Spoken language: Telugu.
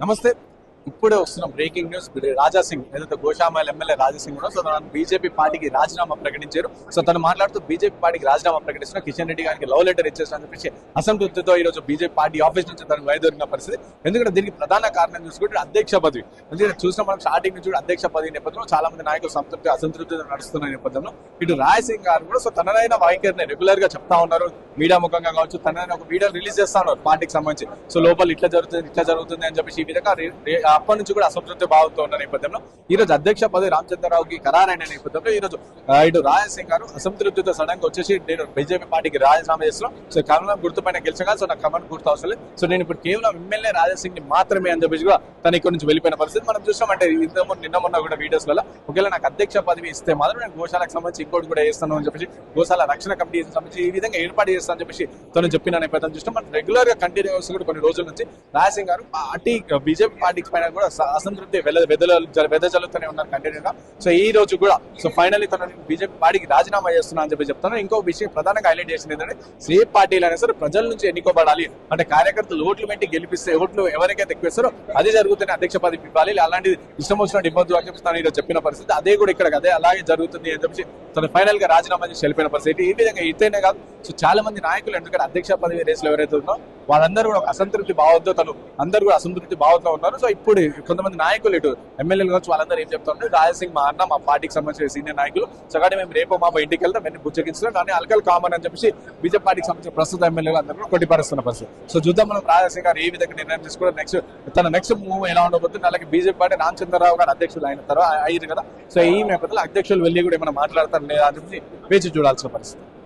నమస్తే. ఇప్పుడే వస్తున్న బ్రేకింగ్ న్యూస్ రాజా సింగ్ ఏదైతే గోషామాయిల్ ఎమ్మెల్యే రాజాసింగ్ కూడా సో తను బీజేపీ పార్టీకి రాజీనామా ప్రకటించారు. సో తను మాట్లాడుతూ బీజేపీ పార్టీకి రాజీనామా ప్రకటిస్తున్న కిషన్ రెడ్డి గారికి లవ్ లెటర్ ఇచ్చేసిన చెప్పేసి అసంతృప్తితో ఈ రోజు బీజేపీ పార్టీ ఆఫీస్ నుంచి తనకు వైదొరిగిన పరిస్థితి. ఎందుకంటే దీనికి ప్రధాన కారణం చూసుకుంటే అధ్యక్ష పదవి. ఎందుకంటే చూసిన మనం స్టార్టింగ్ నుంచి కూడా అధ్యక్ష పదవి నేపథ్యంలో చాలా మంది నాయకులు సంతృప్తి అసంతృప్తితో నడుస్తున్న నేపథ్యంలో ఇటు రాయసింగ్ గారు కూడా సో తనదైన వైఖరిని రెగ్యులర్గా చెప్తా ఉన్నారు. మీడియా ముఖంగా కావచ్చు తనదైన ఒక వీడియో రిలీజ్ చేస్తా ఉన్నారు పార్టీకి సంబంధించి. సో లోపల ఇట్లా జరుగుతుంది ఇట్లా జరుగుతుంది అని చెప్పేసి ఈ విధంగా అప్పటి నుంచి కూడా అసంతృప్తి భావంతో ఉన్న నేపథ్యంలో ఈ రోజు అధ్యక్ష పదవి రామచంద్రరావుకి ఖరారైన నేపథ్యంలో ఈ రోజు ఇటు రాజసింగ్ సింగ్ గారు అసంతృప్తితో సడన్గా వచ్చేసి నేను బీజేపీ పార్టీకి రాజీనామా చేస్తున్నాం. సో కమలం గుర్తుపైన గెలిచగా సో నాకు కమలం గుర్తు అవసరం లేదు. సో నేను ఇప్పుడు కేవలం ఎమ్మెల్యే రాజా సింగ్ని మాత్రమే అని చెప్పేసి కూడా తన ఇక్కడ నుంచి వెళ్ళిపోయిన పరిస్థితి మనం చూసామంటే ఇంత నిన్న మొన్న కూడా వీడియోస్ వల్ల ఒకవేళ నాకు అధ్యక్ష పదవి ఇస్తే మాత్రం నేను గోశాలకు సంబంధించి ఇంకోటి కూడా చేస్తాను అని చెప్పేసి గోశాల రక్షణ కమిటీ సంబంధించి ఈ విధంగా ఏర్పాటు చేస్తాను అని చెప్పేసి తను చెప్పిన నేపథ్యం చూస్తాం. మనం రెగ్యులర్గా కంటిన్యూస్ కూడా కొన్ని రోజుల నుంచి రాజసింగ్ గారు పార్టీ బీజేపీ పార్టీకి పైన కూడా అసంతృప్తి వెద వెదజల్లుతూనే ఉన్నారు కంటిన్యూగా. సో ఈ రోజు కూడా సో ఫైనల్లీ తను బీజేపీ పార్టీకి రాజీనామా చేస్తున్నా అని చెప్పి చెప్తాను ఇంకో విషయం ప్రధానంగా హైలైట్ చేసింది ఏంటంటే ఏ పార్టీలు అయినా సరే ప్రజల నుంచి ఎన్నుకోబడాలి. అంటే కార్యకర్తలు ఓట్లు పెట్టి గెలిపిస్తే ఓట్లు ఎవరికైతే ఎక్కువ ఇస్తారో అది జరుగుతూనే అధ్యక్ష పదవి ఇవ్వాలి. అలాంటి ఇష్టం వచ్చినట్టు ఇవ్వద్దు అని చెప్పి తను ఈరోజు చెప్పిన పరిస్థితి. అదే కూడా ఇక్కడ అదే అలాగే జరుగుతుంది అని చెప్పి తను ఫైనల్గా రాజీనామా చేసి వెళ్ళిపోయిన పరిస్థితి. ఈ విధంగా ఇతనే కాదు సో చాలా మంది నాయకులు ఎందుకంటే అధ్యక్ష పదవి రేసులో ఎవరైతే ఉన్నారో వాళ్ళందరూ కూడా అసంతృప్తి భావంతో తను అందరూ కూడా అసంతృప్తి భావంతో ఉన్నారు. సో ఇప్పుడు కొంతమంది నాయకులు ఇటు ఎమ్మెల్యేలు కావచ్చు వాళ్ళందరూ ఏం చెప్తారంటే రాజసింగ్ మా అన్న మా పార్టీకి సంబంధించిన సీనియర్ నాయకులు సగటి మేము రేపు మా ఇంటికి వెళ్తాం వెన్ని బుచ్చగించడం కానీ అల్కల్ కామన్ అని చెప్పేసి బీజేపీ పార్టీకి సంబంధించిన ప్రస్తుత ఎమ్మెల్యేలు అందరూ కొట్టిపరుస్తున్న పరిస్థితి. సో చూద్దాం మనం రాజసింగ్ గారు ఏ విధంగా నిర్ణయం తీసుకోవడం నెక్స్ట్ తన నెక్స్ట్ మూవ్ ఎలా ఉండబోతుంది అలాగే బీజేపీ పార్టీ రామచంద్రరావు గారు అధ్యక్షులు అయిన తర్వాత అయ్యారు కదా. సో ఈ నేపథ్యంలో అధ్యక్షులు వెళ్ళి కూడా ఏమైనా మాట్లాడతారు లేదా అని చెప్పి వేచి చూడాల్సిన పరిస్థితి.